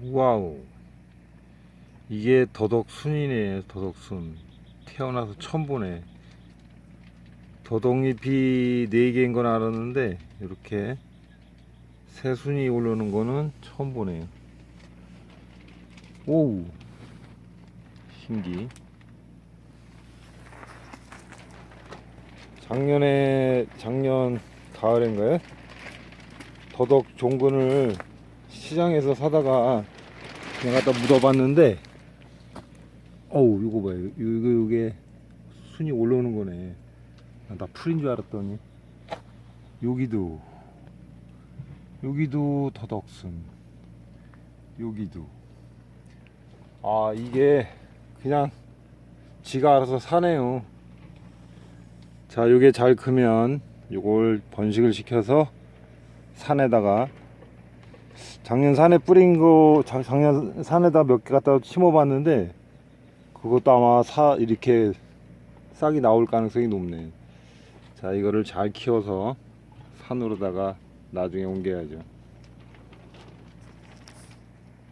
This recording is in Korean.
와우. 이게 더덕순이네, 더덕순. 태어나서 처음 보네. 더덕잎이 4개인 건 알았는데, 이렇게 새순이 올라오는 거는 처음 보네요. 오우. 신기. 작년에, 작년 가을인가요? 더덕 종근을 시장에서 사다가 그냥 갖다 묻어봤는데 어우 이거 봐요. 이거 이게 순이 올라오는 거네. 아, 나 풀인 줄 알았더니. 여기도. 여기도 더덕순. 여기도. 아 이게 그냥 지가 알아서 사네요. 자 요게 잘 크면 요걸 번식을 시켜서 산에다가 작년 산에 뿌린 거 작- 작년 산에다 몇 개 갖다 심어봤는데 그것도 아마 사 이렇게 싹이 나올 가능성이 높네. 자 이거를 잘 키워서 산으로다가 나중에 옮겨야죠.